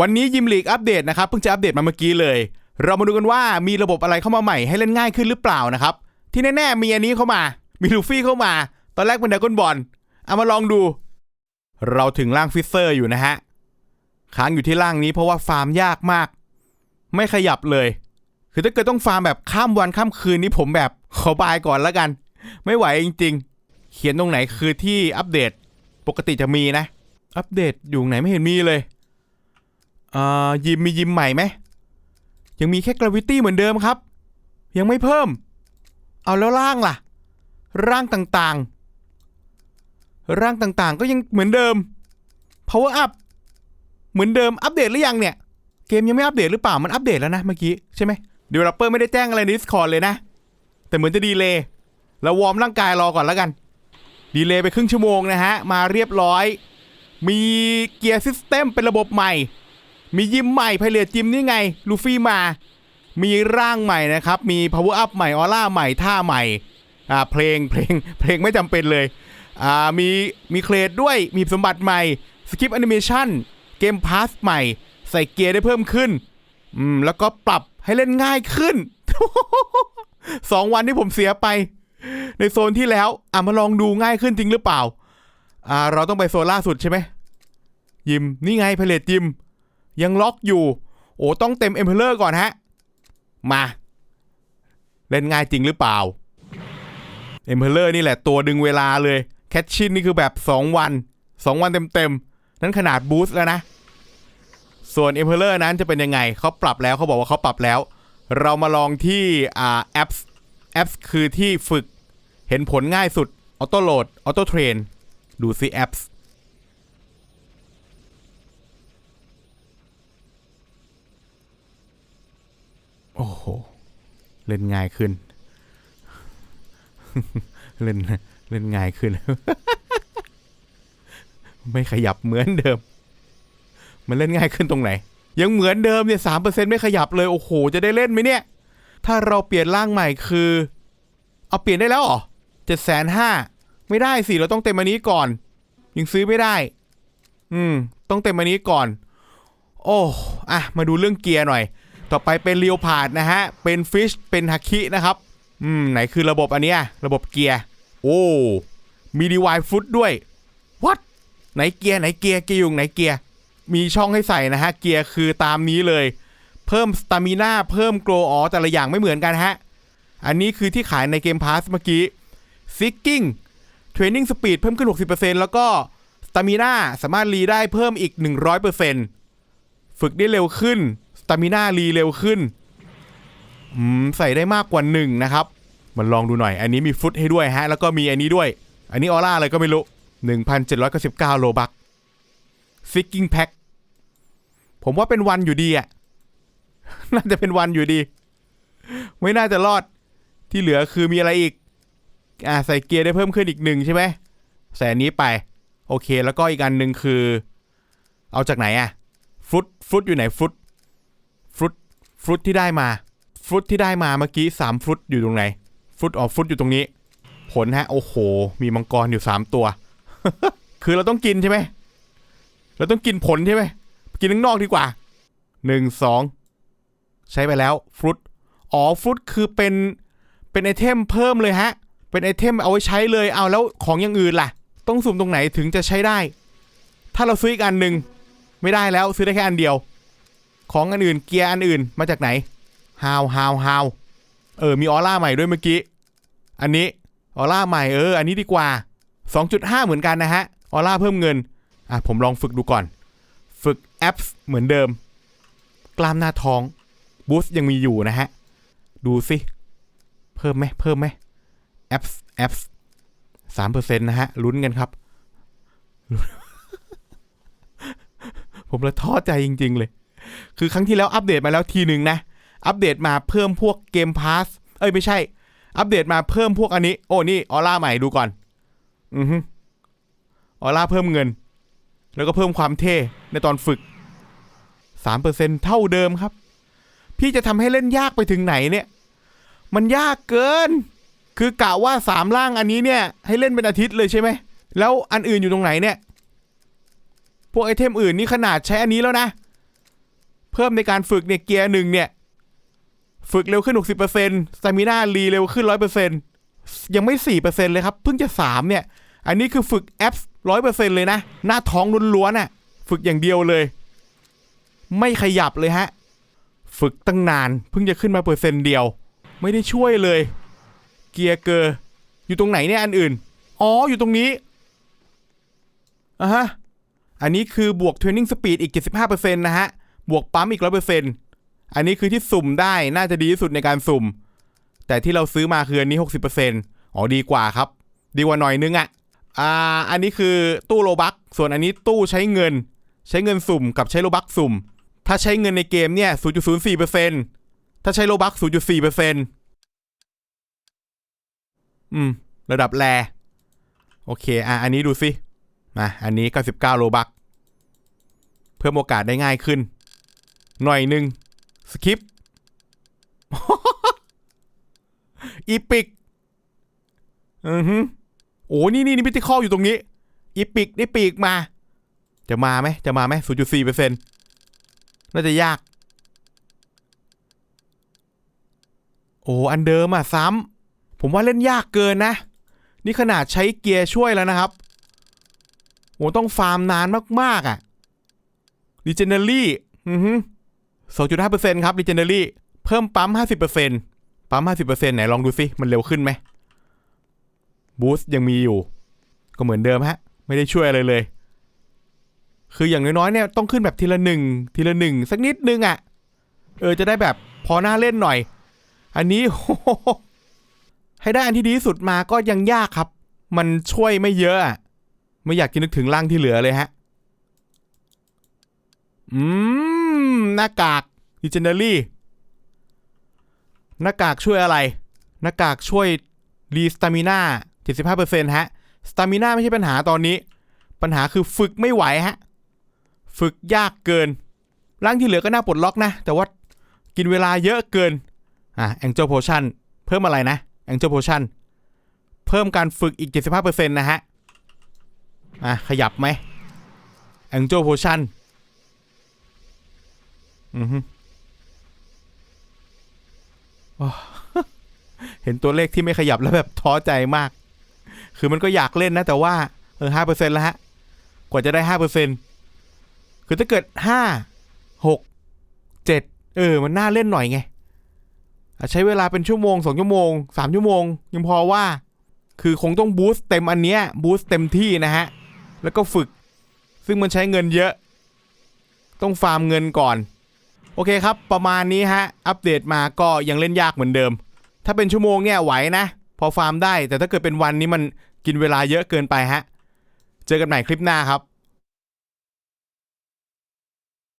วันนี้ยิมลีกอัปเดตนะครับเพิ่งจะอัปเดตมาเมื่อกี้เลย เรามาดูกันว่ามีระบบอะไรเข้ามาใหม่ให้เล่นง่ายขึ้นหรือเปล่านะครับ ที่แน่ๆมีอันนี้เข้ามา มีลูฟี่เข้ามา ตอนแรกเป็นดากอนบอลเอามาลองดู เราถึงร่างฟิสเซอร์อยู่นะฮะค้างอยู่ที่ร่างนี้เพราะว่าฟาร์มยากมาก ไม่ขยับเลย คือถ้าเกิดต้องฟาร์มแบบข้ามวันข้ามคืนนี้ผมแบบขอบายก่อนแล้วกัน ไม่ไหวจริง ๆ เขียนตรงไหนคือที่อัปเดต ปกติจะมีนะ อัปเดตอยู่ไหนไม่เห็นมีเลย อ่ายิมมียิมใหม่ไหมยังมีแค่กราวิตี้เหมือนเดิมครับ ยังไม่เพิ่ม เอาแล้วร่างล่ะ ร่างต่างๆ ร่างต่างๆ ก็ยังเหมือนเดิม power up เหมือนเดิมอัปเดตหรือยังเนี่ย เกมยังไม่อัปเดตหรือเปล่ามันอัปเดตแล้วนะเมื่อกี้ใช่ไหม developer ไม่ได้แจ้งอะไรใน Discord เลยนะ แต่เหมือนจะดีเลย์เราวอร์มร่างกายรอก่อนแล้วกัน ดีเลย์ไปครึ่งชั่วโมงนะฮะ มาเรียบร้อย มีเกียร์ซิสเต็มเป็นระบบใหม่ มียิมใหม่ไพเรตจิมนี่ไง ลูฟี่มา มีร่างใหม่นะครับ มี power up ใหม่ ออร่าใหม่ ท่าใหม่ อ่า เพลง เพลง เพลงไม่จำเป็นเลย อ่า มี มีเครดด้วย มีสมบัติใหม่ สกิปแอนิเมชันเกมพาสใหม่ ใส่เกียร์ได้เพิ่มขึ้น อืม แล้วก็ปรับให้เล่นง่ายขึ้น สองวันที่ผมเสียไป ในโซนที่แล้ว อะ มาลองดูง่ายขึ้นจริงหรือเปล่า อ่า เราต้องไปโซนล่าสุดใช่ไหมยิม นี่ไงเพลตยิม ยังล็อกอยู่ โอ้ต้องเต็มเอ็มเพลเลอร์ก่อนฮะ มา เล่นง่ายจริงหรือเปล่าเอ็มเพลเลอร์นี่แหละตัวดึงเวลาเลยแคทชินนี่คือแบบ 2 วัน 2 วันเต็มๆ นั้นขนาดบูสต์แล้วนะ ส่วนเอ็มเพลเลอร์นั้นจะเป็นยังไง เขาปรับแล้วเขาบอกว่าเขาปรับแล้ว เรามาลองที่อ่าแอปแอปคือที่ฝึกเห็นผลง่ายสุดออโต้โหลดออโต้เทรนดูซิแอป โอ้โห เล่นง่ายขึ้น เล่นเล่นง่ายขึ้น ไม่ขยับเหมือนเดิม มันเล่นง่ายขึ้นตรงไหน ยังเหมือนเดิมเนี่ยสามเปอร์เซ็นไม่ขยับเลย โอ้โห จะได้เล่นไหมเนี่ย ถ้าเราเปลี่ยนร่างใหม่คือ เอาเปลี่ยนได้แล้วเหรอเจ็ดแสนห้าไม่ได้สิ เราต้องเต็มอันนี้ก่อน ยังซื้อไม่ได้ อืม ต้องเต็มอันนี้ก่อน โอ้อะมาดูเรื่องเกียร์หน่อย ต่อไปเป็นเรียวพาดนะฮะ เป็นฟิช เป็นฮักคินะครับ อืม ไหนคือระบบอันเนี้ย ระบบเกียร์ โอ้ มีดีวายฟุตด้วย วัดไหนเกียร์ไหนเกียร์เกียร์ยู่ไหนเกียร์ มีช่องให้ใส่นะฮะ เกียร์คือตามนี้เลย เพิ่มสตามิน่า เพิ่มโกลอ๋อแต่ละอย่างไม่เหมือนกันฮะ อันนี้คือที่ขายในเกมพาสเมื่อกี้ซิกกิ้งเทรนนิ่งสปีดเพิ่มขึ้น 60%แล้วก็สตามิน่าสามารถรีได้เพิ่มอีก 100%ฝึกได้เร็วขึ้น สตามิน่ารีเร็วขึ้นใส่ได้มากกว่าหนึ่งนะครับ มันลองดูหน่อย อันนี้มีฟุตให้ด้วยฮะ แล้วก็มีอันนี้ด้วย อันนี้ออร่าอะไรก็ไม่รู้ 1,799 โลบักซิกกิ้งแพ็คผมว่าเป็นวันอยู่ดีอะน่าจะเป็นวันอยู่ดี ไม่น่าจะรอด ที่เหลือคือมีอะไรอีก อ่าใส่เกียร์ได้เพิ่มขึ้นอีกหนึ่งใช่ไหมใส่อันนี้ไป โอเค แล้วก็อีกอันหนึ่งคือ เอาจากไหนอะฟุตฟุตอยู่ไหนฟุต ฟรุตฟรุตที่ได้มาฟรุตที่ได้มาเมื่อกี้สามฟรุตอยู่ตรงไหนฟรุตอ๋อฟรุตอยู่ตรงนี้ ผลฮะโอ้โห มีมังกรอยู่สามตัว คือเราต้องกินใช่ไหมเราต้องกินผลใช่ไหมกินข้างนอกดีกว่าหนึ่งสองใช้ไปแล้วฟรุตอ๋อฟรุตคือเป็นเป็นไอเทมเพิ่มเลยฮะ เป็นไอเทมเอาไว้ใช้เลยเอาแล้วของอย่างอื่นล่ะ ต้องสุ่มตรงไหนถึงจะใช้ได้ ถ้าเราซื้ออีกอันหนึ่งไม่ได้แล้วซื้อได้แค่อันเดียว ของอันอื่นเกียร์อันอื่นมาจากไหนฮาวฮาวฮาวเออมีออร่าใหม่ด้วยเมื่อกี้ อันนี้ออร่าใหม่เอออันนี้ดีกว่า 2.5 เหมือนกันนะฮะออร่าเพิ่มเงินอะผมลองฝึกดูก่อน ฝึกแอปเหมือนเดิม กล้ามหน้าท้องบูสต์ยังมีอยู่นะฮะ ดูสิ เพิ่มไหมเพิ่มไหมแอปแอปสามเปอร์เซ็นต์นะฮะ ลุ้นกันครับ ผมละท้อใจจริง ๆ เลย คือครั้งที่แล้วอัปเดตมาแล้วทีหนึ่งนะ อัปเดตมาเพิ่มพวกเกมพาสเอ้ยไม่ใช่ อัปเดตมาเพิ่มพวกอันนี้ โอ้นี่ออร่าใหม่ดูก่อน อือฮึออร่าเพิ่มเงิน แล้วก็เพิ่มความเท่ในตอนฝึกสามเปอร์เซ็นเท่าเดิมครับ พี่จะทำให้เล่นยากไปถึงไหนเนี่ย มันยากเกิน คือกะว่าสามร่างอันนี้เนี่ย ให้เล่นเป็นอาทิตย์เลยใช่ไหม แล้วอันอื่นอยู่ตรงไหนเนี่ย พวกไอเทมอื่นนี่ขนาดใช้อันนี้แล้วนะ เพิ่มในการฝึกเนี่ยเกียร์หนึ่งเนี่ย ฝึกเร็วขึ้น 60%สตามิน่ารีเร็วขึ้น 100%ยังไม่ 4%เลยครับ เพิ่งจะ 3 เนี่ย อันนี้คือฝึกแอป100%เลยนะ หน้าท้องล้วนๆน่ะ ฝึกอย่างเดียวเลย ไม่ขยับเลยฮะ ฝึกตั้งนาน เพิ่งจะขึ้นมาเปอร์เซ็นต์เดียว ไม่ได้ช่วยเลย เกียร์เกอร์อยู่ตรงไหนเนี่ยอันอื่น อ๋อ อยู่ตรงนี้อะฮะ อันนี้คือบวกเทรนนิ่งสปีดอีก 75%นะฮะ บวกปั๊มอีก100%อันนี้คือที่สุ่มได้น่าจะดีที่สุดในการสุ่ม แต่ที่เราซื้อมาคืออันนี้60%อ๋อดีกว่าครับ ดีกว่าหน่อยนึงอะ่ะอ่าอันนี้คือตู้โลบักส่วนอันนี้ตู้ใช้เงิน ใช้เงินสุ่มกับใช้โลบักสุ่ม ถ้าใช้เงินในเกมเนี่ย0.04%ถ้าใช้โลบัก0.4%อืม ระดับแรโอเค อะ อันนี้ดูสิ มา อันนี้ 99 โลบัก เพิ่มโอกาสได้ง่ายขึ้น หน่อยหนึ่งสคิปอีพิกอือฮึโอ้นี่นี่นี่พิติคอลอยู่ตรงนี้ อีพิกได้ปีกมา จะมาไหมจะมาไหม0.4เปอร์เซ็นต์น่าจะยาก โอ้อันเดิมอะซ้ำผมว่าเล่นยากเกินนะ นี่ขนาดใช้เกียร์ช่วยแล้วนะครับโอ้ต้องฟาร์มนานมาก ๆ อะดิเจเนอรี่ อือฮึ สองจุดห้าเปอร์เซ็นต์ครับดิเจเนอรี่เพิ่มปั๊มห้าสิบเปอร์เซ็นต์ปั๊มห้าสิบเปอร์เซ็นต์ไหนลองดูสิมันเร็วขึ้นไหมบูสต์ยังมีอยู่ ก็เหมือนเดิมฮะ ไม่ได้ช่วยอะไรเลย คืออย่างน้อยๆเนี่ยต้องขึ้นแบบทีละหนึ่งทีละหนึ่งสักนิดนึงอะ เออจะได้แบบพอหน้าเล่นหน่อย อันนี้ให้ได้อันที่ดีที่สุดมาก็ยังยากครับ มันช่วยไม่เยอะอะไม่อยากจะนึกถึงร่างที่เหลือเลยฮะ อืม หน้ากากดิเจเนอรี่หน้ากากช่วยอะไร หน้ากากช่วยรีสตามิน่า75%ฮะสตามิน่าไม่ใช่ปัญหาตอนนี้ ปัญหาคือฝึกไม่ไหวฮะ ฝึกยากเกิน ร่างที่เหลือก็น่าปลดล็อกนะ แต่ว่ากินเวลาเยอะเกิน อะ Angel Potion เพิ่มอะไรนะ Angel Potion เพิ่มการฝึกอีก 75%นะฮะ อะ ขยับไหม Angel Potion อือฮึโอ้เห็นตัวเลขที่ไม่ขยับแล้วแบบท้อใจมาก คือมันก็อยากเล่นนะ แต่ว่าเออห้าเปอร์เซ็นต์แล้วฮะ กว่าจะได้ห้าเปอร์เซ็นต์คือถ้าเกิดห้าหกเจ็ดเออ มันน่าเล่นหน่อยไง ใช้เวลาเป็นชั่วโมงสองชั่วโมงสามชั่วโมง ยังพอว่า คือคงต้องบูสต์เต็มอันเนี้ยบูสต์เต็มที่นะฮะ แล้วก็ฝึก ซึ่งมันใช้เงินเยอะ ต้องฟาร์มเงินก่อน โอเคครับ ประมาณนี้ฮะ อัปเดตมาก็ยังเล่นยากเหมือนเดิม ถ้าเป็นชั่วโมงเนี่ยไหวนะ พอฟาร์มได้ แต่ถ้าเกิดเป็นวันนี้มันกินเวลาเยอะเกินไปฮะ เจอกันใหม่คลิปหน้าครับ